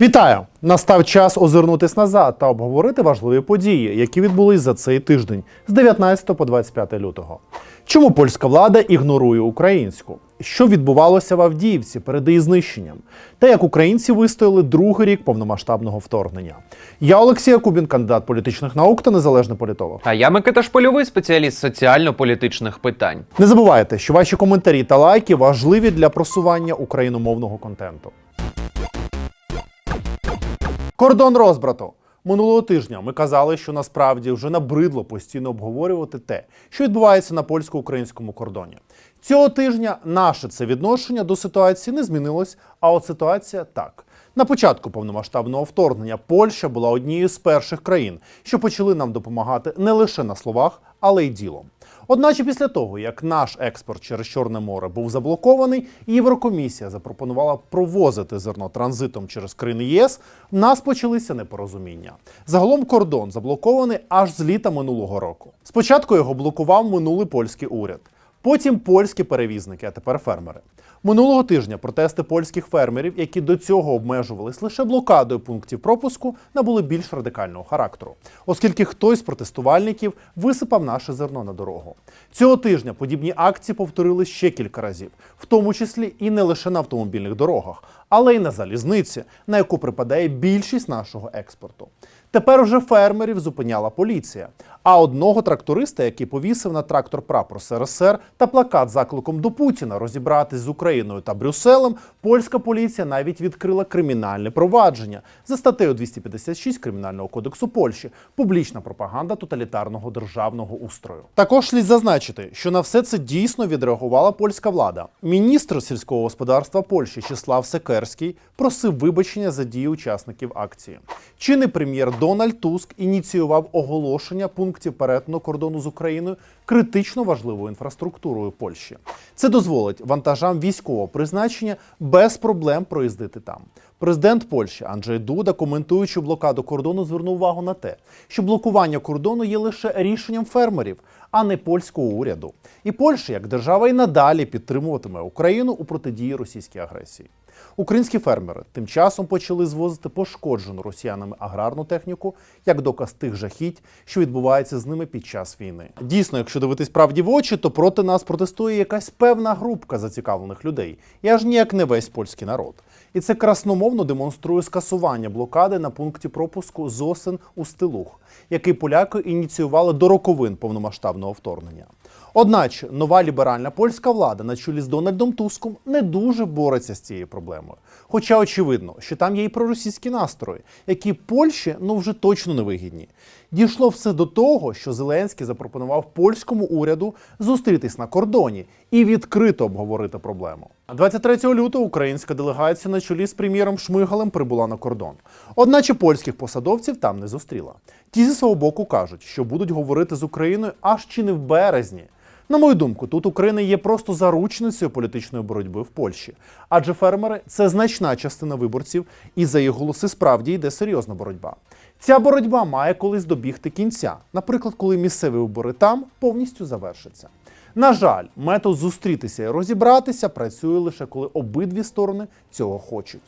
Вітаю! Настав час озирнутись назад та обговорити важливі події, які відбулись за цей тиждень з 19 по 25 лютого. Чому польська влада ігнорує українську? Що відбувалося в Авдіївці перед її знищенням? Та як українці вистояли другий рік повномасштабного вторгнення? Я Олексій Якубін, кандидат політичних наук та незалежний політолог. А я Микита Шпильовий, спеціаліст соціально-політичних питань. Не забувайте, що ваші коментарі та лайки важливі для просування україномовного контенту. Кордон розбрату. Минулого тижня ми казали, що насправді вже набридло постійно обговорювати те, що відбувається на польсько-українському кордоні. Цього тижня наше це відношення до ситуації не змінилось, а от ситуація так. На початку повномасштабного вторгнення Польща була однією з перших країн, що почали нам допомагати не лише на словах, але й ділом. Одначе після того, як наш експорт через Чорне море був заблокований, Єврокомісія запропонувала провозити зерно транзитом через країни ЄС, в нас почалися непорозуміння. Загалом кордон заблокований аж з літа минулого року. Спочатку його блокував минулий польський уряд. Потім польські перевізники, а тепер фермери. Минулого тижня протести польських фермерів, які до цього обмежувались лише блокадою пунктів пропуску, набули більш радикального характеру, оскільки хтось з протестувальників висипав наше зерно на дорогу. Цього тижня подібні акції повторили ще кілька разів, в тому числі і не лише на автомобільних дорогах, але й на залізниці, на яку припадає більшість нашого експорту. Тепер вже фермерів зупиняла поліція. А одного тракториста, який повісив на трактор прапор СРСР та плакат закликом до Путіна розібратись з Україною та Брюсселем, польська поліція навіть відкрила кримінальне провадження за статтею 256 Кримінального кодексу Польщі публічна пропаганда тоталітарного державного устрою. Також слід зазначити, що на все це дійсно відреагувала польська влада. Міністр сільського господарства Польщі Числав Секерський просив вибачення за дії учасників акції. Чинний прем'єр Дональд Туск ініціював оголошення пунктів перетину кордону з Україною критично важливою інфраструктурою Польщі. Це дозволить вантажам військового призначення без проблем проїздити там. Президент Польщі Анджей Дуда, коментуючи блокаду кордону, звернув увагу на те, що блокування кордону є лише рішенням фермерів, а не польського уряду. І Польща, як держава, і надалі підтримуватиме Україну у протидії російській агресії. Українські фермери тим часом почали звозити пошкоджену росіянами аграрну техніку як доказ тих жахіть, що відбувається з ними під час війни. Дійсно, якщо дивитись правді в очі, то проти нас протестує якась певна групка зацікавлених людей, і аж ніяк не весь польський народ. І це красномовно демонструє скасування блокади на пункті пропуску Зосин у Стилух, який поляки ініціювали до роковин повномасштабного вторгнення. Одначе нова ліберальна польська влада на чолі з Дональдом Туском не дуже бореться з цією проблемою. Хоча очевидно, що там є і проросійські настрої, які Польщі ну вже точно не вигідні. Дійшло все до того, що Зеленський запропонував польському уряду зустрітись на кордоні і відкрито обговорити проблему. 23 лютого українська делегація на чолі з прем'єром Шмигалем прибула на кордон. Одначе польських посадовців там не зустріла. Ті зі свого боку кажуть, що будуть говорити з Україною аж чи не в березні. На мою думку, тут Україна є просто заручницею політичної боротьби в Польщі, адже фермери це значна частина виборців, і за їх голоси справді йде серйозна боротьба. Ця боротьба має колись добігти кінця, наприклад, коли місцеві вибори там повністю завершаться. На жаль, метод зустрітися і розібратися працює лише коли обидві сторони цього хочуть.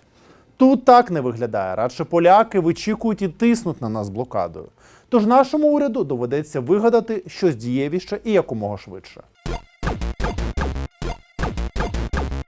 Тут так не виглядає. Радше поляки вичікують і тиснуть на нас блокадою. Тож нашому уряду доведеться вигадати щось дієвіше і якомога швидше.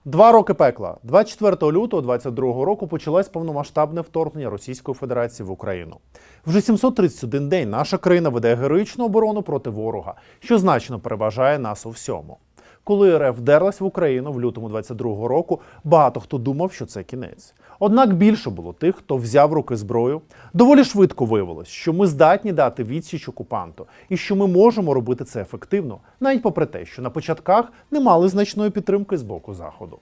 Два роки пекла. 24 лютого 22 року почалось повномасштабне вторгнення Російської Федерації в Україну. Вже 731 день наша країна веде героїчну оборону проти ворога, що значно переважає нас у всьому. Коли РФ вдерлась в Україну в лютому 22 року, багато хто думав, що це кінець. Однак більше було тих, хто взяв руки зброю. Доволі швидко виявилось, що ми здатні дати відсіч окупанту і що ми можемо робити це ефективно, навіть попри те, що на початках не мали значної підтримки з боку заходу.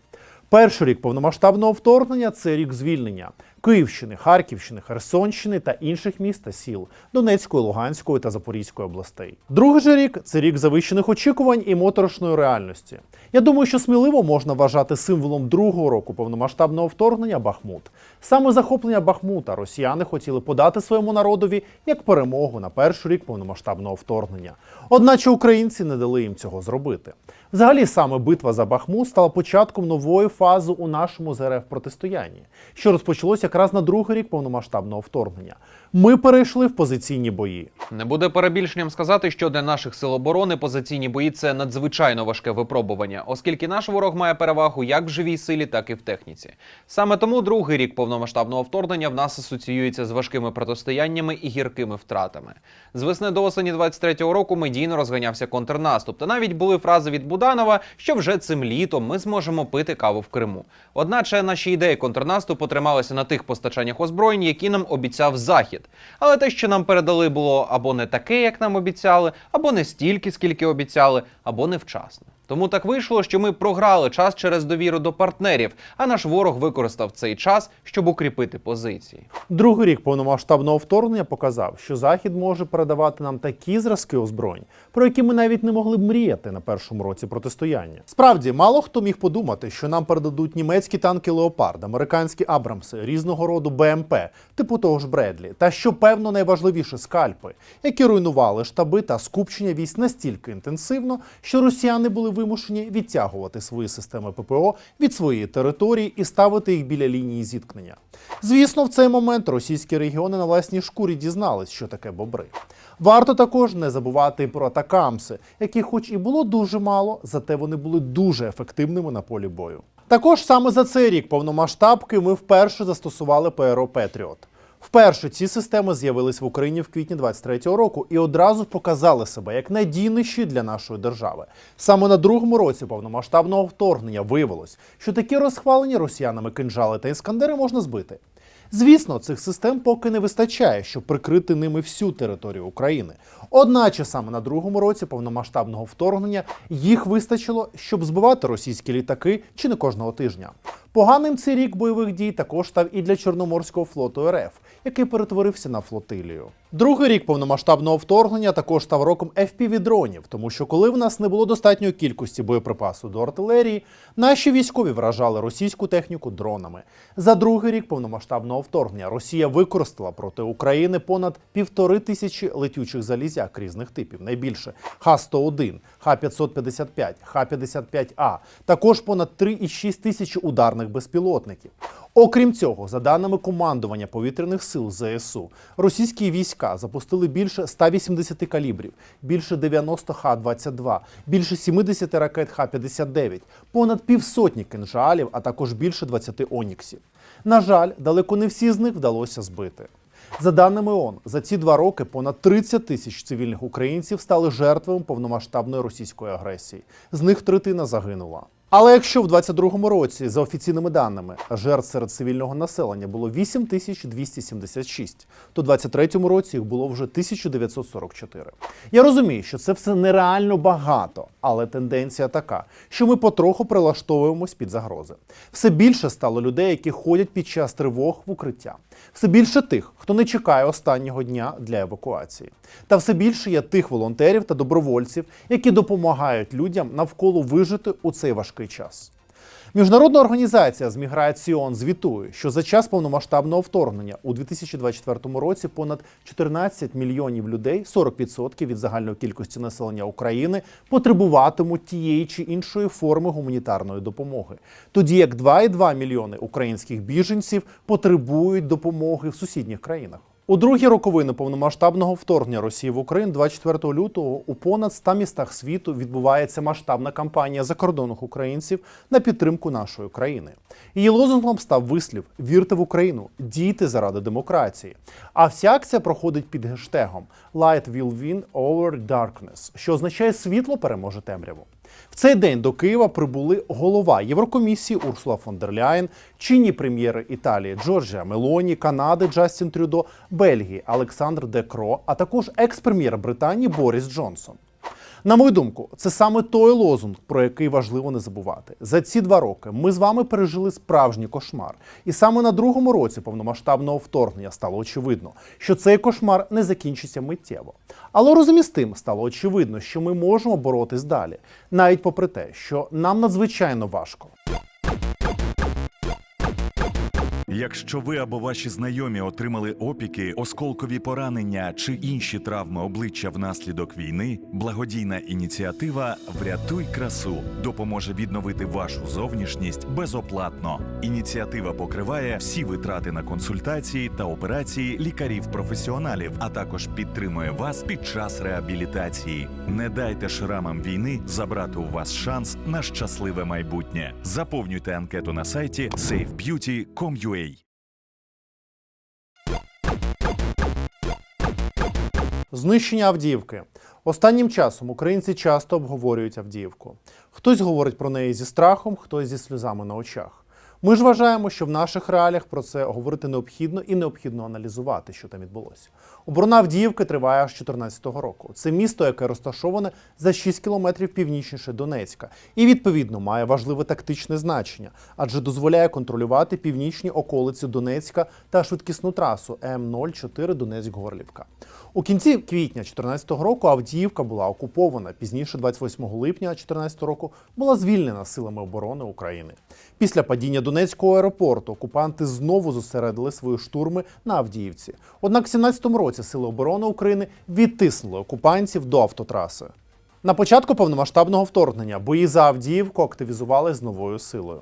Перший рік повномасштабного вторгнення це рік звільнення Київщини, Харківщини, Херсонщини та інших міст та сіл Донецької, Луганської та Запорізької областей. Другий же рік це рік завищених очікувань і моторошної реальності. Я думаю, що сміливо можна вважати символом другого року повномасштабного вторгнення Бахмут. Саме захоплення Бахмута росіяни хотіли подати своєму народові як перемогу на перший рік повномасштабного вторгнення. Одначе українці не дали їм цього зробити. Взагалі, саме битва за Бахмут стала початком нової фази у нашому ЗРФ протистоянні, що розпочалося якраз на другий рік повномасштабного вторгнення. Ми перейшли в позиційні бої. Не буде перебільшенням сказати, що для наших сил оборони позиційні бої це надзвичайно важке випробування, оскільки наш ворог має перевагу як в живій силі, так і в техніці. Саме тому другий рік повномасштабного вторгнення в нас асоціюється з важкими протистояннями і гіркими втратами. З весни до осені 23-го року медійно розганявся контрнаступ. Та навіть були фрази від Буданова, що вже цим літом ми зможемо пити каву в Криму. Одначе наші ідеї контрнаступу трималися на тих постачаннях озброєнь, які нам обіцяв Захід. Але те, що нам передали, було або не таке, як нам обіцяли, або не стільки, скільки обіцяли, або невчасно. Тому так вийшло, що ми програли час через довіру до партнерів, а наш ворог використав цей час, щоб укріпити позиції. Другий рік повномасштабного вторгнення показав, що Захід може передавати нам такі зразки озброєнь, про які ми навіть не могли б мріяти на першому році протистояння. Справді, мало хто міг подумати, що нам передадуть німецькі танки Леопард, американські Абрамси, різного роду БМП, типу того ж Бредлі, та що певно найважливіше скальпи, які руйнували штаби та скупчення військ настільки інтенсивно, що росіяни були вимушені відтягувати свої системи ППО від своєї території і ставити їх біля лінії зіткнення. Звісно, в цей момент російські регіони на власній шкурі дізнались, що таке бобри. Варто також не забувати про атакамси, яких, хоч і було дуже мало, зате вони були дуже ефективними на полі бою. Також саме за цей рік повномасштабки ми вперше застосували ПРО Петріот. Вперше ці системи з'явились в Україні в квітні 23-го року і одразу показали себе як надійніші для нашої держави. Саме на другому році повномасштабного вторгнення виявилось, що такі розхвалені росіянами кинжали та іскандери можна збити. Звісно, цих систем поки не вистачає, щоб прикрити ними всю територію України. Одначе саме на другому році повномасштабного вторгнення їх вистачило, щоб збивати російські літаки чи не кожного тижня. Поганим цей рік бойових дій також став і для Чорноморського флоту РФ, який перетворився на флотилію. Другий рік повномасштабного вторгнення також став роком FPV-дронів, тому що коли в нас не було достатньої кількості боєприпасу до артилерії, наші військові вражали російську техніку дронами. За другий рік повномасштабного вторгнення Росія використала проти України понад півтори тисячі летючих залізяк різних типів, найбільше Х-101, Х-555, Х-55А, також понад 3,6 тисячі ударних безпілотників. Окрім цього, за даними командування повітряних сил ЗСУ, російські війська запустили більше 180 калібрів, більше 90 Х-22, більше 70 ракет Х-59, понад півсотні кинжалів, а також більше 20 оніксів. На жаль, далеко не всі з них вдалося збити. За даними ООН, за ці два роки понад 30 тисяч цивільних українців стали жертвами повномасштабної російської агресії. З них третина загинула. Але якщо в 22-му році, за офіційними даними, жертв серед цивільного населення було 8276, то в 23-му році їх було вже 1944. Я розумію, що це все нереально багато, але тенденція така, що ми потроху прилаштовуємось під загрози. Все більше стало людей, які ходять під час тривог в укриття. Все більше тих, хто не чекає останнього дня для евакуації. Та все більше є тих волонтерів та добровольців, які допомагають людям навколо вижити у цей важкий час. Міжнародна організація з міграціон звітує, що за час повномасштабного вторгнення у 2024 році понад 14 мільйонів людей, 40% від загальної кількості населення України, потребуватимуть тієї чи іншої форми гуманітарної допомоги, тоді як 2,2 мільйони українських біженців потребують допомоги в сусідніх країнах. У другі роковини повномасштабного вторгнення Росії в Україну 24 лютого у понад 100 містах світу відбувається масштабна кампанія закордонних українців на підтримку нашої країни. Її лозунгом став вислів Вірте в Україну, дійте заради демократії. А вся акція проходить під гештегом Light will win over darkness, що означає світло переможе темряву. Цей день до Києва прибули голова Єврокомісії Урсула фон дер Ляєн, чинні прем'єри Італії Джорджія Мелоні, Канади Джастін Трюдо, Бельгії Олександр Декро, а також екс-прем'єр Британії Борис Джонсон. На мою думку, це саме той лозунг, про який важливо не забувати. За ці два роки ми з вами пережили справжній кошмар. І саме на другому році повномасштабного вторгнення стало очевидно, що цей кошмар не закінчиться миттєво. Але разом із тим стало очевидно, що ми можемо боротись далі, навіть попри те, що нам надзвичайно важко. Якщо ви або ваші знайомі отримали опіки, осколкові поранення чи інші травми обличчя внаслідок війни, благодійна ініціатива Врятуй красу допоможе відновити вашу зовнішність безоплатно. Ініціатива покриває всі витрати на консультації та операції лікарів-професіоналів, а також підтримує вас під час реабілітації. Не дайте шрамам війни забрати у вас шанс на щасливе майбутнє. Заповнюйте анкету на сайті safebeauty.com.ua Знищення Авдіївки. Останнім часом українці часто обговорюють Авдіївку. Хтось говорить про неї зі страхом, хтось зі сльозами на очах. Ми ж вважаємо, що в наших реаліях про це говорити необхідно і необхідно аналізувати, що там відбулося. Оборона Авдіївки триває аж 2014 року. Це місто, яке розташоване за 6 кілометрів північніше Донецька, і відповідно має важливе тактичне значення, адже дозволяє контролювати північні околиці Донецька та швидкісну трасу М04 Донецьк-Горлівка. У кінці квітня 2014 року Авдіївка була окупована. Пізніше, 28 липня 2014 року, була звільнена силами оборони України. Після падіння Донецького аеропорту окупанти знову зосередили свої штурми на Авдіївці. Однак, в 17-му році сили оборони України відтиснули окупантів до автотраси. На початку повномасштабного вторгнення бої за Авдіївку активізували з новою силою.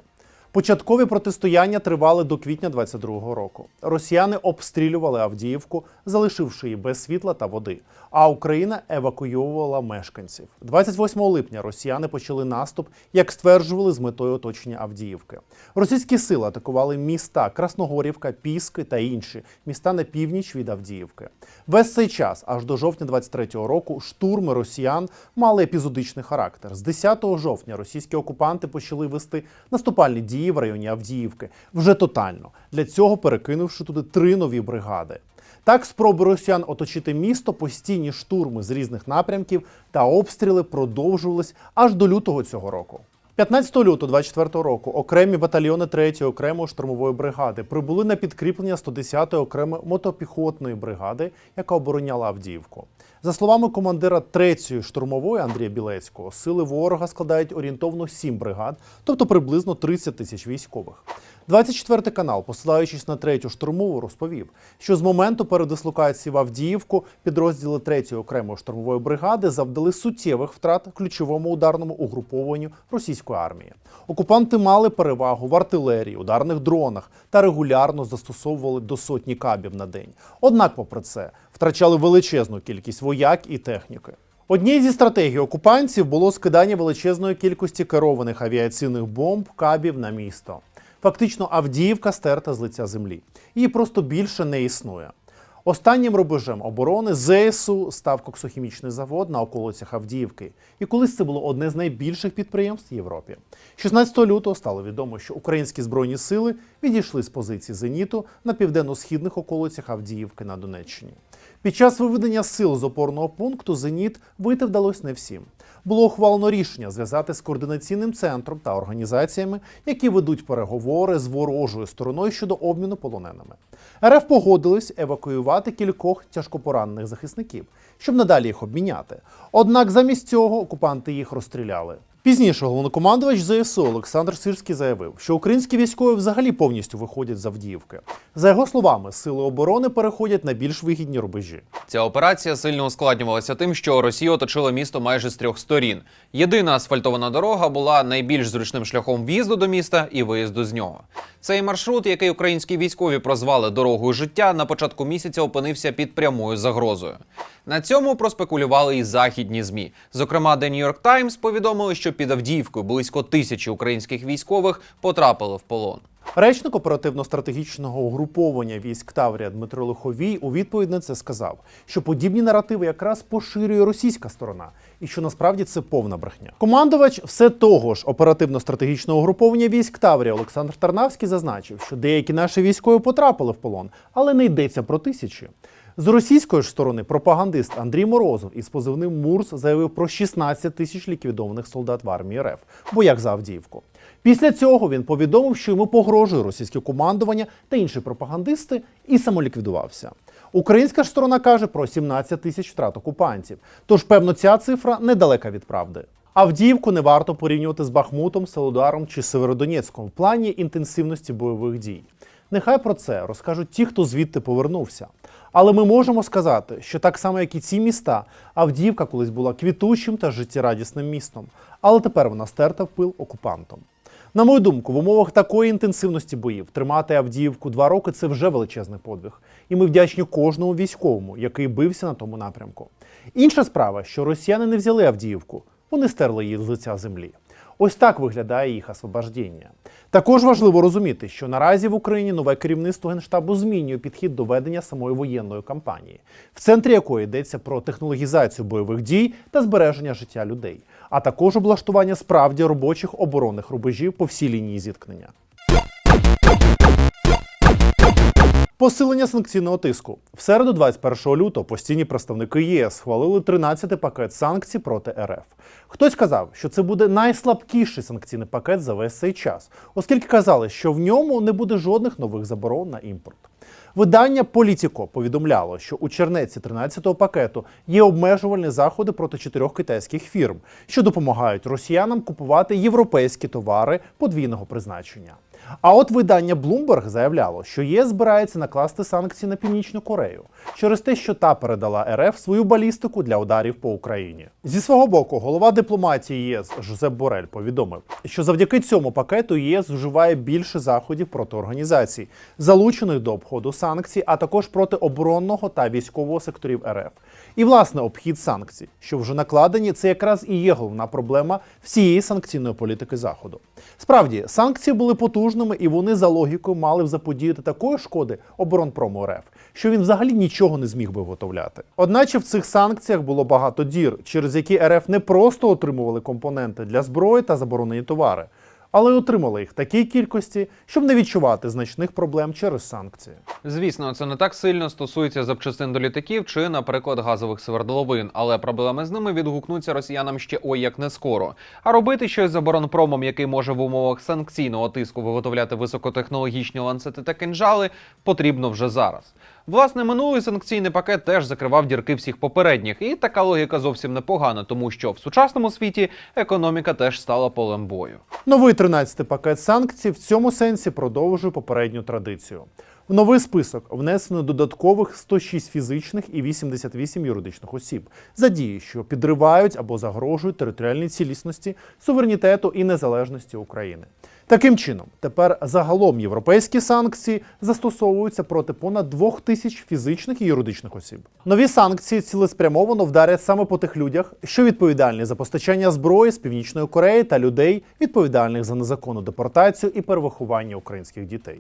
Початкові протистояння тривали до квітня 22-го року. Росіяни обстрілювали Авдіївку, залишивши її без світла та води. А Україна евакуйовувала мешканців. 28 липня росіяни почали наступ, як стверджували, з метою оточення Авдіївки. Російські сили атакували міста Красногорівка, Піски та інші міста на північ від Авдіївки. Весь цей час, аж до жовтня 23-го року, штурми росіян мали епізодичний характер. З 10 жовтня російські окупанти почали вести наступальні дії в районі Авдіївки вже тотально. Для цього перекинувши туди три нові бригади. Так, спроби росіян оточити місто, постійні штурми з різних напрямків та обстріли продовжувались аж до лютого цього року. 15 лютого 24 року окремі батальйони 3-ї окремої штурмової бригади прибули на підкріплення 110-ї окремої мотопіхотної бригади, яка обороняла Авдіївку. За словами командира 3-ї штурмової Андрія Білецького, сили ворога складають орієнтовно 7 бригад, тобто приблизно 30 тисяч військових. 24 канал, посилаючись на третю штурмову, розповів, що з моменту передислокації в Авдіївку підрозділи 3-ї окремої штурмової бригади завдали суттєвих втрат ключовому ударному угрупованню російської армії. Окупанти мали перевагу в артилерії, ударних дронах та регулярно застосовували до сотні кабів на день. Однак, попри це, втрачали величезну кількість вояк і техніки. Однією зі стратегій окупантів було скидання величезної кількості керованих авіаційних бомб кабів на місто. Фактично, Авдіївка стерта з лиця землі. Її просто більше не існує. Останнім рубежем оборони ЗСУ став коксохімічний завод на околицях Авдіївки. І колись це було одне з найбільших підприємств в Європі. 16 лютого стало відомо, що українські збройні сили відійшли з позиції зеніту на південно-східних околицях Авдіївки на Донеччині. Під час виведення сил з опорного пункту Зеніт вийти вдалося не всім. Було ухвалено рішення зв'язати з координаційним центром та організаціями, які ведуть переговори з ворожою стороною щодо обміну полоненими. РФ погодились евакуювати кількох тяжкопоранених захисників, щоб надалі їх обміняти. Однак замість цього окупанти їх розстріляли. Пізніше головнокомандувач ЗСУ Олександр Сирський заявив, що українські військові взагалі повністю виходять з Авдіївки. За його словами, сили оборони переходять на більш вигідні рубежі. Ця операція сильно ускладнювалася тим, що Росія оточила місто майже з трьох сторін. Єдина асфальтована дорога була найбільш зручним шляхом в'їзду до міста і виїзду з нього. Цей маршрут, який українські військові прозвали дорогою життя, на початку місяця опинився під прямою загрозою. На цьому проспекулювали і західні змі. Зокрема, The New York Times повідомили, що під Авдіївкою близько тисячі українських військових потрапили в полон. Речник оперативно-стратегічного угруповання військ Таврія Дмитро Лиховій у відповідь на це сказав, що подібні наративи якраз поширює російська сторона, і що насправді це повна брехня. Командувач все того ж оперативно-стратегічного угруповання військ Таврія Олександр Тарнавський зазначив, що деякі наші військові потрапили в полон, але не йдеться про тисячі. З російської ж сторони пропагандист Андрій Морозов із позивним Мурс заявив про 16 тисяч ліквідованих солдат в армії РФ, боях за Авдіївку. Після цього він повідомив, що йому погрожує російське командування та інші пропагандисти, і самоліквідувався. Українська ж сторона каже про 17 тисяч втрат окупантів. Тож, певно, ця цифра недалека від правди. Авдіївку не варто порівнювати з Бахмутом, Солодаром чи Северодонецьком в плані інтенсивності бойових дій. Нехай про це розкажуть ті, хто звідти повернувся. Але ми можемо сказати, що так само, як і ці міста, Авдіївка колись була квітучим та життєрадісним містом, але тепер вона стерта в пил окупантом. На мою думку, в умовах такої інтенсивності боїв тримати Авдіївку два роки це вже величезний подвиг. І ми вдячні кожному військовому, який бився на тому напрямку. Інша справа, що росіяни не взяли Авдіївку, вони стерли її з лиця землі. Ось так виглядає їх освобождення. Також важливо розуміти, що наразі в Україні нове керівництво генштабу змінює підхід до ведення самої воєнної кампанії, в центрі якої йдеться про технологізацію бойових дій та збереження життя людей, а також облаштування справді робочих оборонних рубежів по всій лінії зіткнення. Посилення санкційного тиску в середу, 21 лютого, постійні представники ЄС схвалили 13-й пакет санкцій проти РФ. Хтось казав, що це буде найслабкіший санкційний пакет за весь цей час, оскільки казали, що в ньому не буде жодних нових заборон на імпорт. Видання Політіко повідомляло, що у чернеці 13-го пакету є обмежувальні заходи проти чотирьох китайських фірм, що допомагають росіянам купувати європейські товари подвійного призначення. А от видання Bloomberg заявляло, що ЄС збирається накласти санкції на Північну Корею через те, що та передала РФ свою балістику для ударів по Україні. Зі свого боку, голова дипломатії ЄС Жозеп Борель повідомив, що завдяки цьому пакету ЄС вживає більше заходів проти організацій, залучених до обходу санкцій, а також проти оборонного та військового секторів РФ. І власне обхід санкцій, що вже накладені, це якраз і є головна проблема всієї санкційної політики Заходу. Справді, санкції були потужними, і вони за логікою мали б заподіяти такої шкоди оборонпрому РФ, що він взагалі нічого не зміг би виготовляти. Одначе в цих санкціях було багато дір, через які РФ не просто отримували компоненти для зброї та заборонені товари, але отримали їх такій кількості, щоб не відчувати значних проблем через санкції. Звісно, це не так сильно стосується запчастин до літаків чи, наприклад, газових свердловин, але проблеми з ними відгукнуться росіянам ще ой як не скоро. А робити щось з оборонпромом, який може в умовах санкційного тиску виготовляти високотехнологічні ланцети та кинжали, потрібно вже зараз. Власне, минулий санкційний пакет теж закривав дірки всіх попередніх, і така логіка зовсім непогана, тому що в сучасному світі економіка теж стала полем бою. Новий 13-й пакет санкцій в цьому сенсі продовжує попередню традицію. В новий список внесено додаткових 106 фізичних і 88 юридичних осіб за дії, що підривають або загрожують територіальній цілісності, суверенітету і незалежності України. Таким чином, тепер загалом європейські санкції застосовуються проти понад двох тисяч фізичних і юридичних осіб. Нові санкції цілеспрямовано вдарять саме по тих людях, що відповідальні за постачання зброї з північної Кореї та людей, відповідальних за незаконну депортацію і перевиховання українських дітей.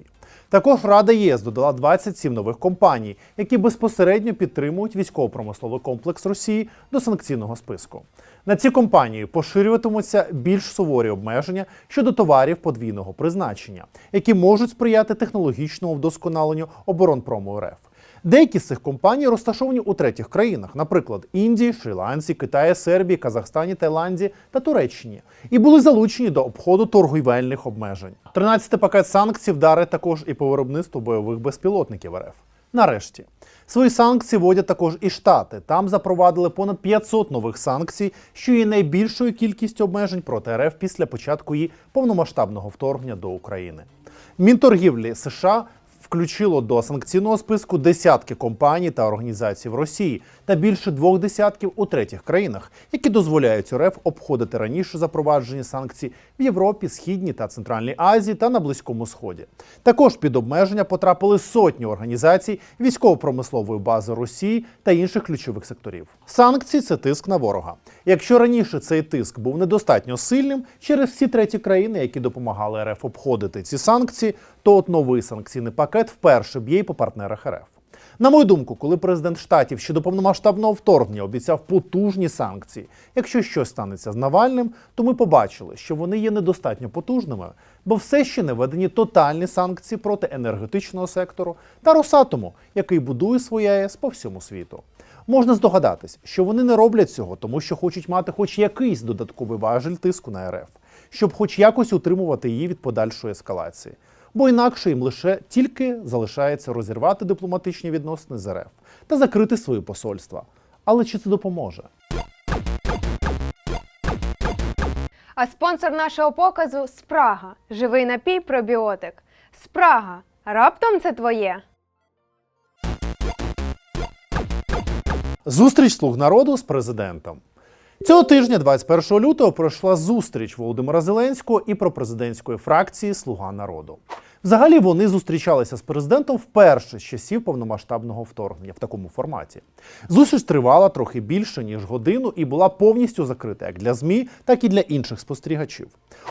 Також Рада ЄС додала 27 нових компаній, які безпосередньо підтримують військово-промисловий комплекс Росії до санкційного списку. На ці компанії поширюватимуться більш суворі обмеження щодо товарів подвійного призначення, які можуть сприяти технологічному вдосконаленню оборонпрому РФ. Деякі з цих компаній розташовані у третіх країнах, наприклад, Індії, Шрі-Ланці, Китаї, Сербії, Казахстані, Таїланді та Туреччині, і були залучені до обходу торгівельних обмежень. 13-й пакет санкцій вдарить також і по виробництву бойових безпілотників РФ. Нарешті свої санкції вводять також і Штати. Там запровадили понад 500 нових санкцій, що є найбільшою кількістю обмежень проти РФ після початку її повномасштабного вторгнення до України. Мінторгівлі США включило до санкційного списку десятки компаній та організацій в Росії та більше двох десятків у третіх країнах, які дозволяють РФ обходити раніше запроваджені санкції в Європі, Східній та Центральній Азії та на Близькому Сході. Також під обмеження потрапили сотні організацій військово-промислової бази Росії та інших ключових секторів. Санкції це тиск на ворога. Якщо раніше цей тиск був недостатньо сильним через всі треті країни, які допомагали РФ обходити ці санкції, то от новий санкційний пакет вперше б'є й по партнерах РФ. На мою думку, коли президент штатів щодо повномасштабного вторгнення обіцяв потужні санкції, якщо щось станеться з Навальним, то ми побачили, що вони є недостатньо потужними, бо все ще не введені тотальні санкції проти енергетичного сектору та Росатому, який будує своє АЕС по всьому світу. Можна здогадатись, що вони не роблять цього, тому що хочуть мати хоч якийсь додатковий важель тиску на РФ, щоб хоч якось утримувати її від подальшої ескалації. Бо інакше їм лише тільки залишається розірвати дипломатичні відносини з РФ та закрити свої посольства. Але чи це допоможе? А спонсор нашого показу Спрага. Живий напій пробіотик. Спрага Раптом це твоє. Зустріч слуг народу з президентом. Цього тижня, 21 лютого, пройшла зустріч Володимира Зеленського і пропрезидентської фракції Слуга народу. Взагалі вони зустрічалися з президентом вперше з часів повномасштабного вторгнення в такому форматі. Зустріч тривала трохи більше ніж годину і була повністю закрита як для ЗМІ, так і для інших спостерігачів.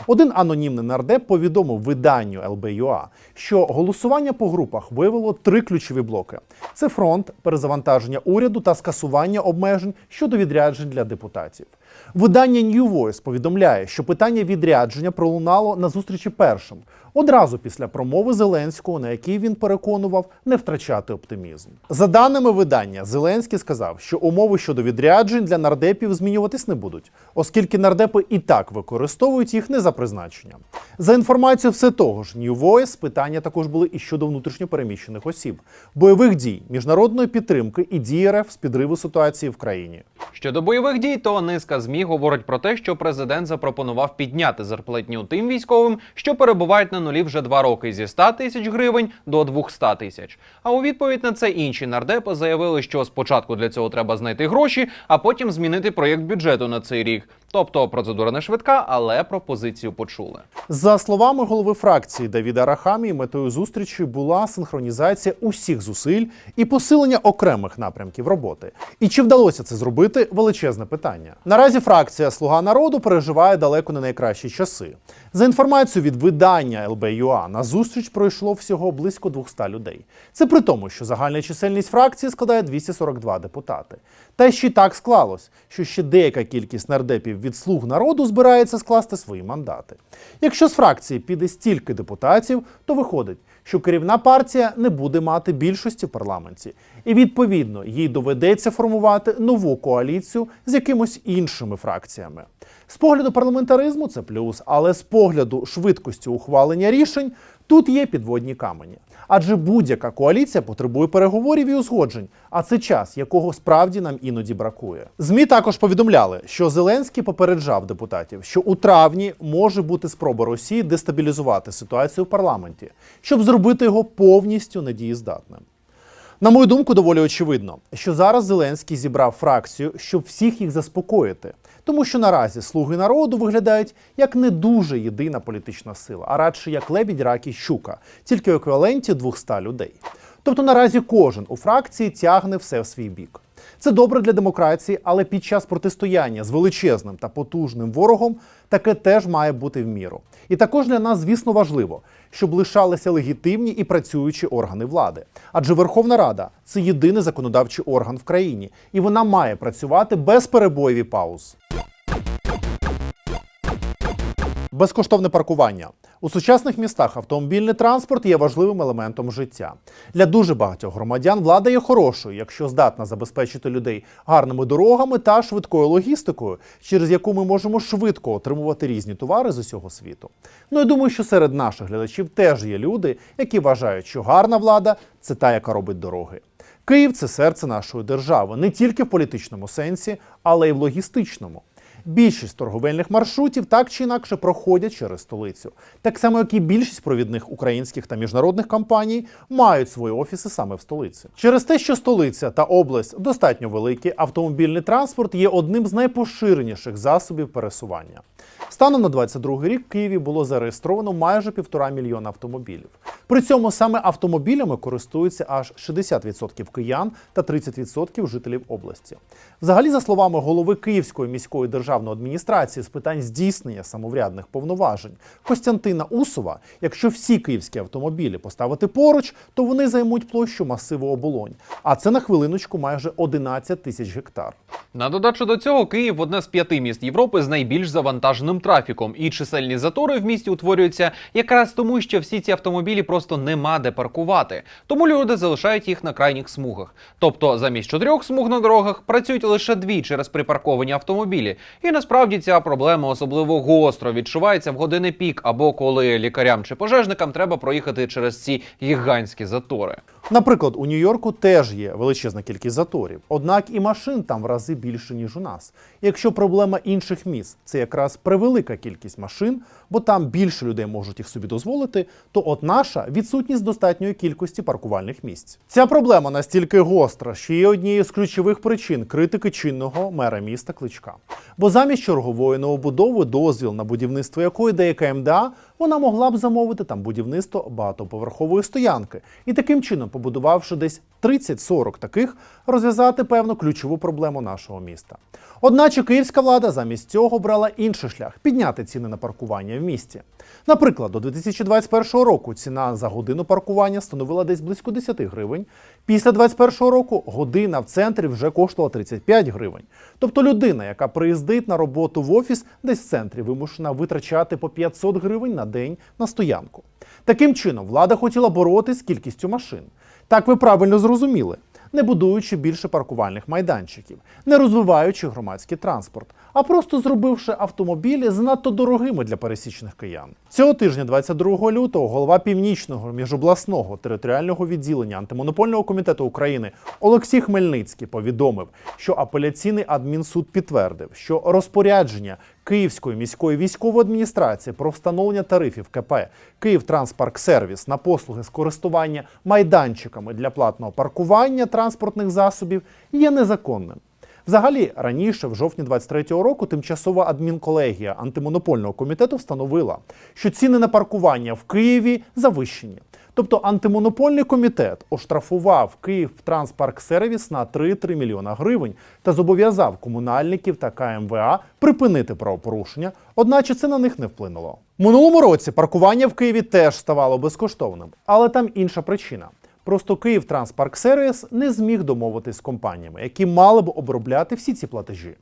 Один анонімний нардеп повідомив виданню ЛБЮА, що голосування по групах виявило три ключові блоки: це фронт, перезавантаження уряду та скасування обмежень щодо відряджень для депутатів. Видання New Voice повідомляє, що питання відрядження пролунало на зустрічі першим, одразу після промови Зеленського, на якій він переконував не втрачати оптимізм. За даними видання, Зеленський сказав, що умови щодо відряджень для нардепів змінюватись не будуть, оскільки нардепи і так використовують їх не за призначенням. За інформацією все того ж New Voice, питання також були і щодо внутрішньопереміщених осіб, бойових дій, міжнародної підтримки і дій РФ з підриву ситуації в країні. Щодо бойових дій, то низка змі говорить про те, що президент запропонував підняти зарплатню тим військовим, що перебувають на нулі вже два роки зі 100 тисяч гривень до 200 тисяч. А у відповідь на це інші нардепи заявили, що спочатку для цього треба знайти гроші, а потім змінити проєкт бюджету на цей рік. Тобто процедура не швидка, але пропозицію почули. За словами голови фракції Давіда Рахамі, метою зустрічі була синхронізація усіх зусиль і посилення окремих напрямків роботи. І чи вдалося це зробити величезне питання? Наразі фракція Слуга народу переживає далеко не найкращі часи. За інформацією від видання ЛБЮА, на зустріч пройшло всього близько 200 людей. Це при тому, що загальна чисельність фракції складає 242 депутати. Та ще й так склалось, що ще деяка кількість нардепів від слуг народу збирається скласти свої мандати. Якщо з фракції піде стільки депутатів, то виходить, що керівна партія не буде мати більшості в парламенті, і відповідно їй доведеться формувати нову коаліцію з якимось іншими фракціями. З погляду парламентаризму це плюс, але з погляду швидкості ухвалення рішень тут є підводні камені. Адже будь-яка коаліція потребує переговорів і узгоджень, а це час, якого справді нам іноді бракує. Змі також повідомляли, що Зеленський попереджав депутатів, що у травні може бути спроба Росії дестабілізувати ситуацію в парламенті, щоб зробити його повністю недієздатним. На мою думку, доволі очевидно, що зараз Зеленський зібрав фракцію, щоб всіх їх заспокоїти, тому що наразі слуги народу виглядають як не дуже єдина політична сила, а радше як лебідь, рак і щука, тільки в еквіваленті 200 людей. Тобто наразі кожен у фракції тягне все в свій бік. Це добре для демократії, але під час протистояння з величезним та потужним ворогом таке теж має бути в міру. І також для нас, звісно, важливо, щоб лишалися легітимні і працюючі органи влади. Адже Верховна Рада це єдиний законодавчий орган в країні, і вона має працювати без перебоїв і пауз. Безкоштовне паркування у сучасних містах автомобільний транспорт є важливим елементом життя. Для дуже багатьох громадян влада є хорошою, якщо здатна забезпечити людей гарними дорогами та швидкою логістикою, через яку ми можемо швидко отримувати різні товари з усього світу. Ну я думаю, що серед наших глядачів теж є люди, які вважають, що гарна влада це та, яка робить дороги. Київ це серце нашої держави не тільки в політичному сенсі, але й в логістичному. Більшість торговельних маршрутів так чи інакше проходять через столицю, так само як і більшість провідних українських та міжнародних компаній мають свої офіси саме в столиці. Через те, що столиця та область достатньо великі, автомобільний транспорт є одним з найпоширеніших засобів пересування. Станом на 22 рік в Києві було зареєстровано майже півтора мільйона автомобілів. При цьому саме автомобілями користуються аж 60% киян та 30% жителів області. Взагалі, за словами голови Київської міської державної адміністрації з питань здійснення самоврядних повноважень Костянтина Усова, якщо всі київські автомобілі поставити поруч, то вони займуть площу масиву оболонь. А це на хвилиночку майже 11 тисяч гектар. На додачу до цього, Київ одне з п'яти міст Європи з найбільш завантаженим трафіком, і чисельні затори в місті утворюються якраз тому, що всі ці автомобілі просто нема де паркувати. Тому люди залишають їх на крайніх смугах. Тобто, замість чотирьох смуг на дорогах працюють лише дві через припарковані автомобілі. І насправді ця проблема особливо гостро відчувається в години пік або коли лікарям чи пожежникам треба проїхати через ці гігантські затори. Наприклад, у Нью-Йорку теж є величезна кількість заторів, однак і машин там в рази більше, ніж у нас. Якщо проблема інших міст це якраз превелика кількість машин, бо там більше людей можуть їх собі дозволити, то от наша відсутність достатньої кількості паркувальних місць. Ця проблема настільки гостра, що є однією з ключових причин критики чинного мера міста Кличка. Бо замість чергової новобудови, дозвіл на будівництво якої дає КМДА, вона могла б замовити там будівництво багатоповерхової стоянки і таким чином, побудувавши десь 30-40 таких, розв'язати певну ключову проблему нашого міста. Одначе київська влада замість цього брала інший шлях підняти ціни на паркування в місті. Наприклад, до 2021 року ціна за годину паркування становила десь близько 10 гривень. Після 2021 року година в центрі вже коштувала 35 гривень. Тобто людина, яка приїздить на роботу в офіс десь в центрі, вимушена витрачати по 500 гривень на день на стоянку. Таким чином, влада хотіла боротись з кількістю машин. Так ви правильно зрозуміли, не будуючи більше паркувальних майданчиків, не розвиваючи громадський транспорт, а просто зробивши автомобілі занадто дорогими для пересічних киян. Цього тижня, 22 лютого, голова північного міжобласного територіального відділення антимонопольного комітету України Олексій Хмельницький повідомив, що апеляційний адмінсуд підтвердив, що розпорядження Київської міської військової адміністрації про встановлення тарифів КП «Київтранспарксервіс» на послуги з користування майданчиками для платного паркування транспортних засобів є незаконним. Взагалі, раніше, в жовтні 23-го року, тимчасова адмінколегія антимонопольного комітету встановила, що ціни на паркування в Києві завищені. Тобто антимонопольний комітет оштрафував Київ Транспарксервіс на 3-3 мільйона гривень та зобов'язав комунальників та КМВА припинити правопорушення, одначе це на них не вплинуло. Минулому році паркування в Києві теж ставало безкоштовним, але там інша причина. Просто Київ Транспарксервіс не зміг домовитись з компаніями, які мали б обробляти всі ці платежі.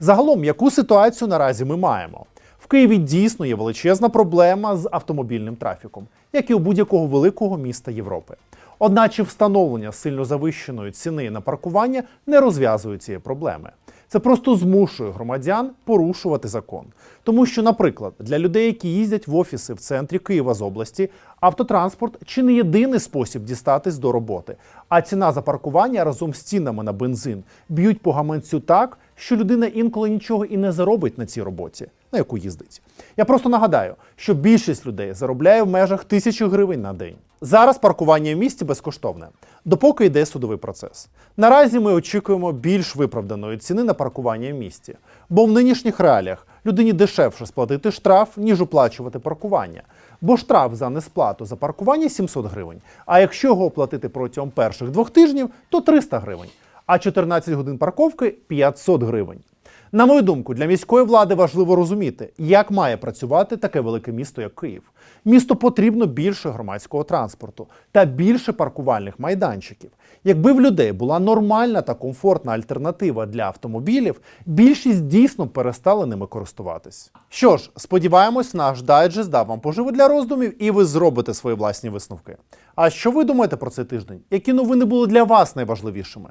Загалом, яку ситуацію наразі ми маємо? В Києві дійсно є величезна проблема з автомобільним трафіком, як і у будь-якого великого міста Європи. Одначе встановлення сильно завищеної ціни на паркування не розв'язує цієї проблеми. Це просто змушує громадян порушувати закон. Тому що, наприклад, для людей, які їздять в офіси в центрі Києва з області, автотранспорт чи не єдиний спосіб дістатись до роботи, а ціна за паркування разом з цінами на бензин б'ють по гаманцю так, що людина інколи нічого і не заробить на цій роботі, на яку їздить. Я просто нагадаю, що більшість людей заробляє в межах тисячі гривень на день. Зараз паркування в місті безкоштовне, допоки йде судовий процес. Наразі ми очікуємо більш виправданої ціни на паркування в місті, бо в нинішніх реаліях людині дешевше сплатити штраф, ніж оплачувати паркування. Бо штраф за несплату за паркування 700 гривень. А якщо його оплатити протягом перших двох тижнів, то 300 гривень. А 14 годин парковки 500 гривень. На мою думку, для міської влади важливо розуміти, як має працювати таке велике місто, як Київ. Місту потрібно більше громадського транспорту та більше паркувальних майданчиків. Якби в людей була нормальна та комфортна альтернатива для автомобілів, більшість дійсно перестали ними користуватись. Що ж, сподіваємось, наш дайджест дав вам поживи для роздумів, і ви зробите свої власні висновки. А що ви думаєте про цей тиждень? Які новини були для вас найважливішими?